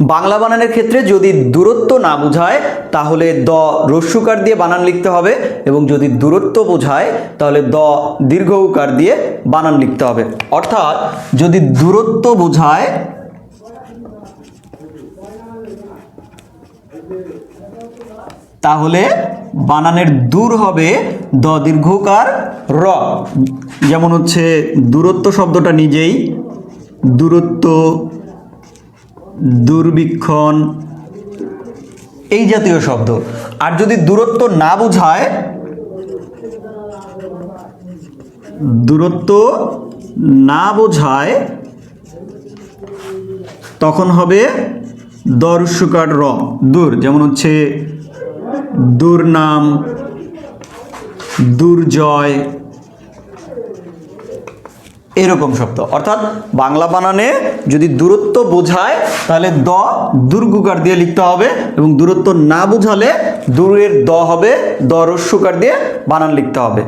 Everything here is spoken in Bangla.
বাংলা বানানের ক্ষেত্রে যদি দূরত্ব না বোঝায়, তাহলে দ রস্যুকার দিয়ে বানান লিখতে হবে এবং যদি দূরত্ব বোঝায়, তাহলে দ দীর্ঘ উকার দিয়ে বানান লিখতে হবে। অর্থাৎ যদি দূরত্ব বোঝায়, তাহলে বানানের দূর হবে দ দীর্ঘকার র। যেমন হচ্ছে দূরত্ব শব্দটা নিজেই, দূরত্ব দুর্বীক্ষণ, এই জাতীয় শব্দ। আর যদি দূরত্ব না বোঝায়, দূরত্ব না বোঝায়, তখন হবে দর্শকার র, দূর। যেমন হচ্ছে দুর্নাম, দুর্জয় এরকম শব্দ। অর্থাৎ বাংলা বানানে যদি দূরত্ব বোঝায়, তাহলে দ দুর্গুকার দিয়ে লিখতে হবে এবং দূরত্ব না বোঝালে দূরের দ হবে, দ রস্যকার দিয়ে বানান লিখতে হবে।